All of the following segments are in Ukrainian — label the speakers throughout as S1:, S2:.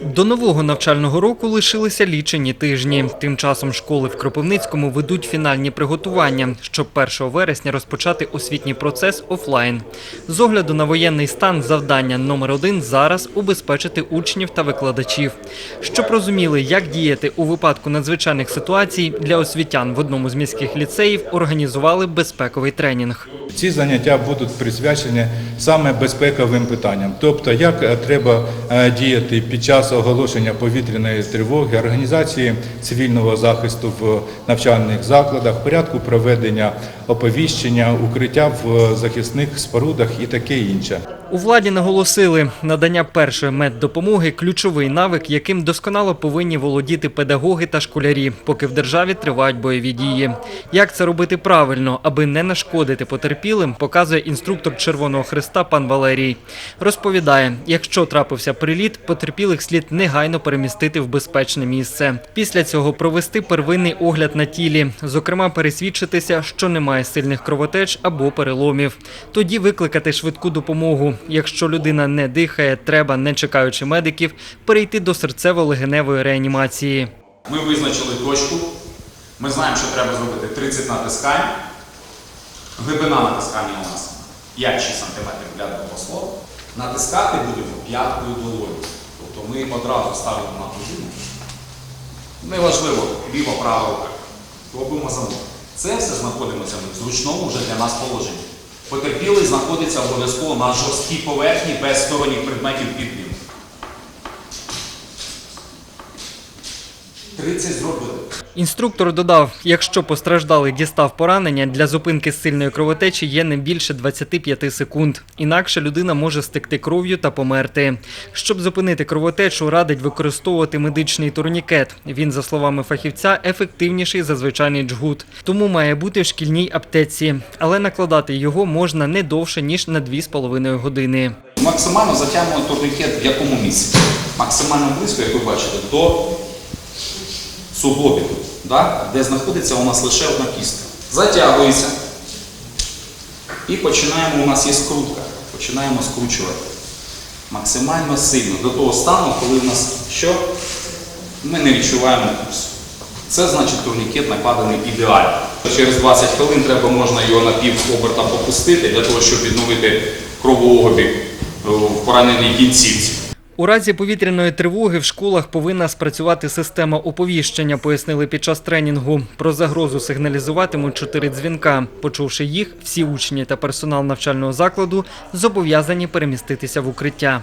S1: До нового навчального року лишилися лічені тижні. Тим часом школи в Кропивницькому ведуть фінальні приготування, щоб 1 вересня розпочати освітній процес офлайн. З огляду на воєнний стан завдання номер один зараз убезпечити учнів та викладачів. Щоб розуміли, як діяти у випадку надзвичайних ситуацій, для освітян в одному з міських ліцеїв організували безпековий тренінг.
S2: Ці заняття будуть присвячені саме безпековим питанням, тобто як е, треба е, діяти під час оголошення повітряної тривоги, організації цивільного захисту в навчальних закладах, порядку проведення оповіщення, укриття в захисних спорудах і таке інше.
S1: У владі наголосили, надання першої меддопомоги – ключовий навик, яким досконало повинні володіти педагоги та школярі, поки в державі тривають бойові дії. Як це робити правильно, аби не нашкодити потерпілим, показує інструктор Червоного Христа пан Валерій. Розповідає, якщо трапився приліт, потерпілих слід негайно перемістити в безпечне місце. Після цього провести первинний огляд на тілі, зокрема пересвідчитися, що немає сильних кровотеч або переломів. Тоді викликати швидку допомогу. Якщо людина не дихає, треба, не чекаючи медиків, перейти до серцево-легеневої реанімації.
S3: Ми визначили точку. Ми знаємо, що треба зробити 30 натискань. Глибина натискання у нас 5-6 см для двох слов. Натискати будемо п'яткою долоню. Тобто ми одразу ставимо на пружину. Неважливо, ліва, права рука. Робимо замок. Це все знаходимося в зручному вже для нас положенні. Потерпілий знаходиться обов'язково на жорсткій поверхні без сторонніх предметів під 30 зробили.
S1: Інструктор додав, якщо постраждалий дістав поранення, для зупинки сильної кровотечі є не більше 25 секунд. Інакше людина може стекти кров'ю та померти. Щоб зупинити кровотечу, радить використовувати медичний турнікет. Він, за словами фахівця, ефективніший за звичайний джгут. Тому має бути в шкільній аптеці. Але накладати його можна не довше, ніж на 2,5 години.
S3: Максимально затягуємо турнікет в якому місці? Максимально близько, як ви бачите, до суглобів, да? де знаходиться у нас лише одна кістка. Затягується. І починаємо, у нас є скрутка. Починаємо скручувати. Максимально сильно до того стану, коли у нас що? Ми не відчуваємо пульсу. Це значить турнікет накладений ідеально. Через 20 хвилин треба можна його на пів оберта попустити для того, щоб відновити кровообіг е, в пораненій кінцівці.
S1: У разі повітряної тривоги в школах повинна спрацювати система оповіщення, пояснили під час тренінгу. Про загрозу сигналізуватимуть чотири дзвінка. Почувши їх, всі учні та персонал навчального закладу зобов'язані переміститися в укриття.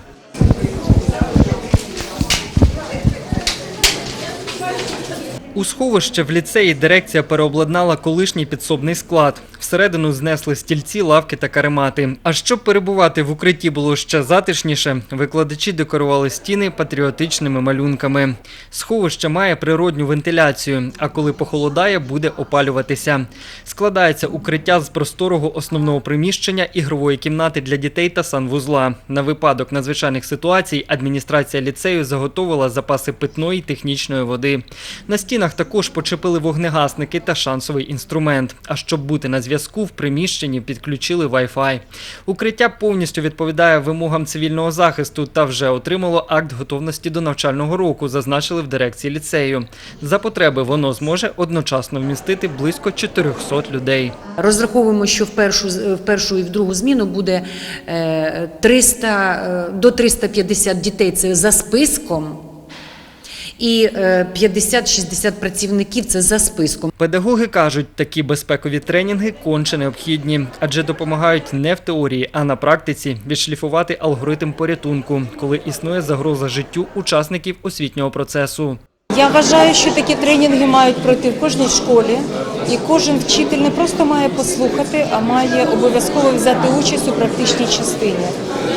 S1: У сховище в ліцеї дирекція переобладнала колишній підсобний склад. Всередину знесли стільці, лавки та каремати. А щоб перебувати в укритті було ще затишніше, викладачі декорували стіни патріотичними малюнками. Сховище має природню вентиляцію, а коли похолодає, буде опалюватися. Складається укриття з просторого основного приміщення, ігрової кімнати для дітей та санвузла. На випадок надзвичайних ситуацій адміністрація ліцею заготовила запаси питної технічної води. На стінах також почепили вогнегасники та шансовий інструмент. А щоб бути на зв'язку, в приміщенні підключили Wi-Fi. Укриття повністю відповідає вимогам цивільного захисту та вже отримало акт готовності до навчального року, зазначили в дирекції ліцею. За потреби воно зможе одночасно вмістити близько 400 людей.
S4: Розраховуємо, що в першу, в першу і в другу зміну буде е, 300, е, до 350 дітей, це за списком, і е, 50-60 працівників це за списком.
S1: Педагоги кажуть, такі безпекові тренінги конче необхідні, адже допомагають не в теорії, а на практиці відшліфувати алгоритм порятунку, коли існує загроза життю учасників освітнього процесу.
S5: Я вважаю, що такі тренінги мають пройти в кожній школі, і кожен вчитель не просто має послухати, а має обов'язково взяти участь у практичній частині.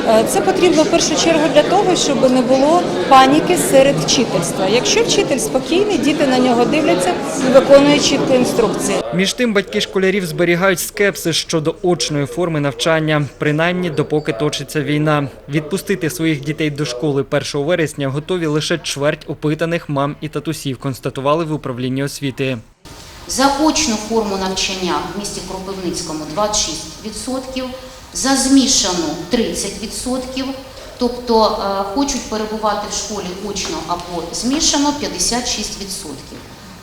S5: Е, Це потрібно в першу чергу для того, щоб не було паніки серед вчительства. Якщо вчитель спокійний, діти на нього дивляться і виконують інструкції.
S1: Між тим, батьки школярів зберігають скепсис щодо очної форми навчання, принаймні допоки точиться війна. Відпустити своїх дітей до школи 1 вересня готові лише чверть опитаних мам і татусів, констатували в управлінні освіти.
S6: За очну форму навчання в місті Кропивницькому 26%, за змішану 30%, тобто е, хочуть перебувати в школі очно або змішано 56%.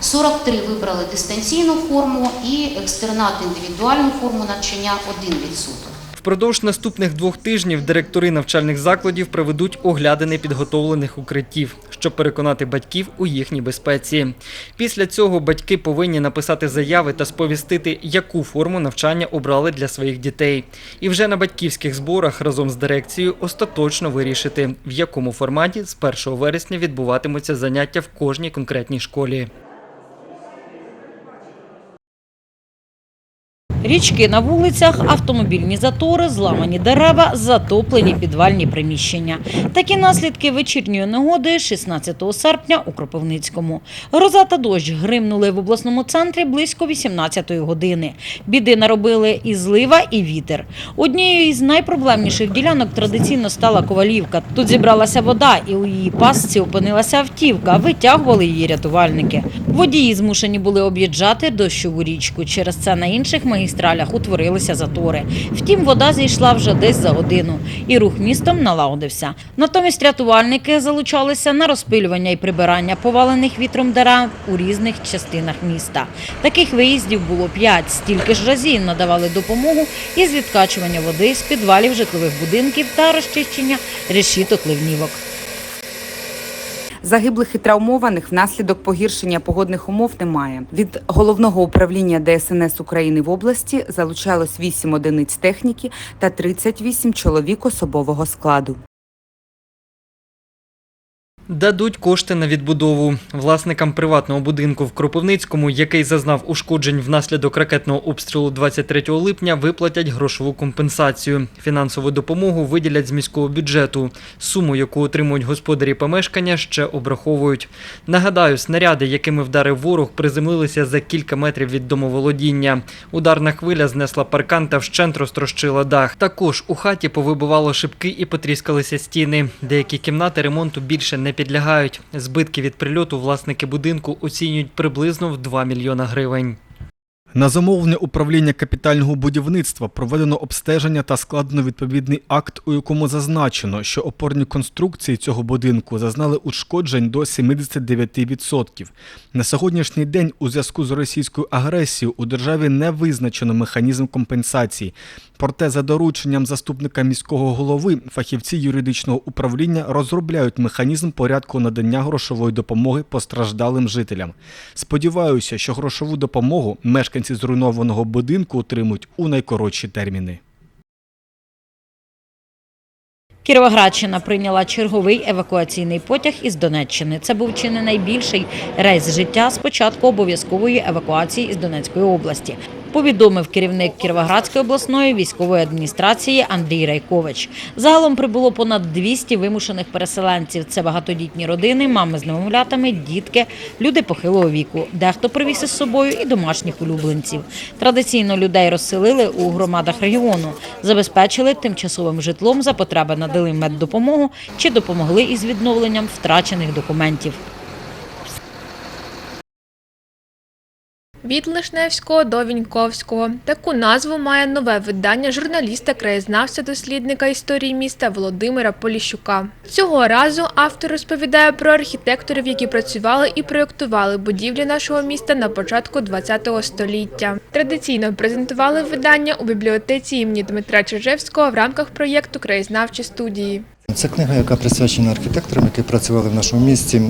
S6: 43 вибрали дистанційну форму і екстернат індивідуальну форму навчання 1%.
S1: Впродовж наступних двох тижнів директори навчальних закладів проведуть оглядини підготовлених укриттів, щоб переконати батьків у їхній безпеці. Після цього батьки повинні написати заяви та сповістити, яку форму навчання обрали для своїх дітей. І вже на батьківських зборах разом з дирекцією остаточно вирішити, в якому форматі з 1 вересня відбуватимуться заняття в кожній конкретній школі.
S7: Річки на вулицях, автомобільні затори, зламані дерева, затоплені підвальні приміщення. Такі наслідки вечірньої негоди 16 серпня у Кропивницькому. Гроза та дощ гримнули в обласному центрі близько 18-ї години. Біди наробили і злива, і вітер. Однією із найпроблемніших ділянок традиційно стала Ковалівка. Тут зібралася вода, і у її пастці опинилася автівка. Витягували її рятувальники. Водії змушені були об'їжджати дощову річку. Через це на інших магістралях утворилися затори. Втім, вода зійшла вже десь за годину, і рух містом налагодився. Натомість рятувальники залучалися на розпилювання і прибирання повалених вітром дерев у різних частинах міста. Таких виїздів було п'ять. Стільки ж разів надавали допомогу із відкачування води з підвалів житлових будинків та розчищення решіток ливнівок.
S8: Загиблих і травмованих внаслідок погіршення погодних умов немає. Від головного управління ДСНС України в області залучалось 8 одиниць техніки та 38 чоловік особового складу.
S1: Дадуть кошти на відбудову. Власникам приватного будинку в Кропивницькому, який зазнав ушкоджень внаслідок ракетного обстрілу 23 липня, виплатять грошову компенсацію. Фінансову допомогу виділять з міського бюджету. Суму, яку отримують господарі помешкання, ще обраховують. Нагадаю, снаряди, якими вдарив ворог, приземлилися за кілька метрів від домоволодіння. Ударна хвиля знесла паркан та вщент розтрощила дах. Також у хаті повибивало шибки і потріскалися стіни. Деякі кімнати ремонту більше не підлягають. Збитки від прильоту власники будинку оцінюють приблизно в 2 мільйона гривень.
S9: На замовлення управління капітального будівництва проведено обстеження та складено відповідний акт, у якому зазначено, що опорні конструкції цього будинку зазнали ушкоджень до 79%. На сьогоднішній день у зв'язку з російською агресією у державі не визначено механізм компенсації. Проте за дорученням заступника міського голови фахівці юридичного управління розробляють механізм порядку надання грошової допомоги постраждалим жителям. Сподіваюся, що грошову допомогу мешканці зруйнованого будинку отримують у найкоротші терміни.
S7: Кіровоградщина прийняла черговий евакуаційний потяг із Донеччини. Це був чи не найбільший рейс життя з початку обов'язкової евакуації із Донецької області. Повідомив керівник Кіровоградської обласної військової адміністрації Андрій Райкович. Загалом прибуло понад 200 вимушених переселенців. Це багатодітні родини, мами з немовлятами, дітки, люди похилого віку. Дехто привіз із собою і домашніх улюбленців. Традиційно людей розселили у громадах регіону, забезпечили тимчасовим житлом за потреби, надали меддопомогу чи допомогли із відновленням втрачених документів.
S10: Від Лишневського до Віньковського. Таку назву має нове видання журналіста, краєзнавця, дослідника історії міста Володимира Поліщука. Цього разу автор розповідає про архітекторів, які працювали і проєктували будівлі нашого міста на початку ХХ століття. Традиційно презентували видання у бібліотеці імені Дмитра Чижевського в рамках проєкту Краєзнавчі студії.
S11: Це книга, яка присвячена архітекторам, які працювали в нашому місті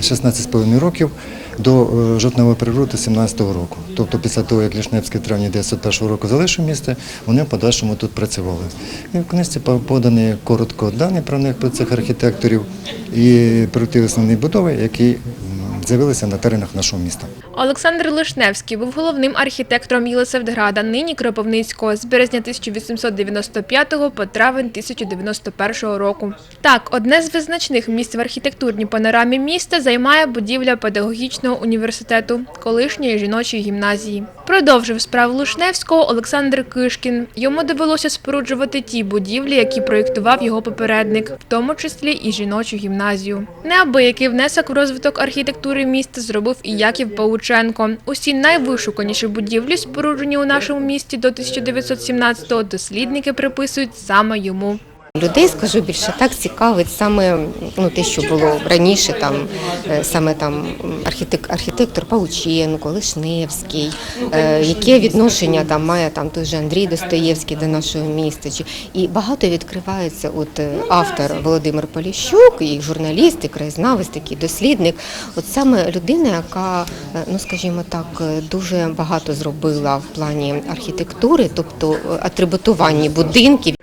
S11: 16,5 років до е, жовтневої природи 17-го року. Тобто після того, як Лішневський в травні 901 року залишив місто, вони в подальшому тут працювали. І в книжці по- подані коротко дані про них, про цих архітекторів і про ті основні будови, які з'явилися на теренах нашого міста.
S10: Олександр Лишневський був головним архітектором Єлисаветграда, нині Кропивницького, з березня 1895 по травень 1091 року. Так, одне з визначних місць в архітектурній панорамі міста займає будівля педагогічного університету, колишньої жіночої гімназії. Продовжив справу Лишневського Олександр Кишкін. Йому довелося споруджувати ті будівлі, які проєктував його попередник, в тому числі і жіночу гімназію. Неабиякий внесок в розвиток архітектури міста зробив і Яків Паученко. Усі найвишуканіші будівлі, споруджені у нашому місті до 1917-го, дослідники приписують саме йому.
S12: Людей, скажу більше, так цікавить саме ну, те, що було раніше, там, е, саме там архітек, архітектор Паученко, Лишневський, е, яке відношення там має там той же Андрій Достоєвський до нашого міста. Чи, і багато відкривається от е, автор Володимир Поліщук, і журналіст, і краєзнавець, такий дослідник. От саме людина, яка, е, ну скажімо так, дуже багато зробила в плані архітектури, тобто атрибутування будинків.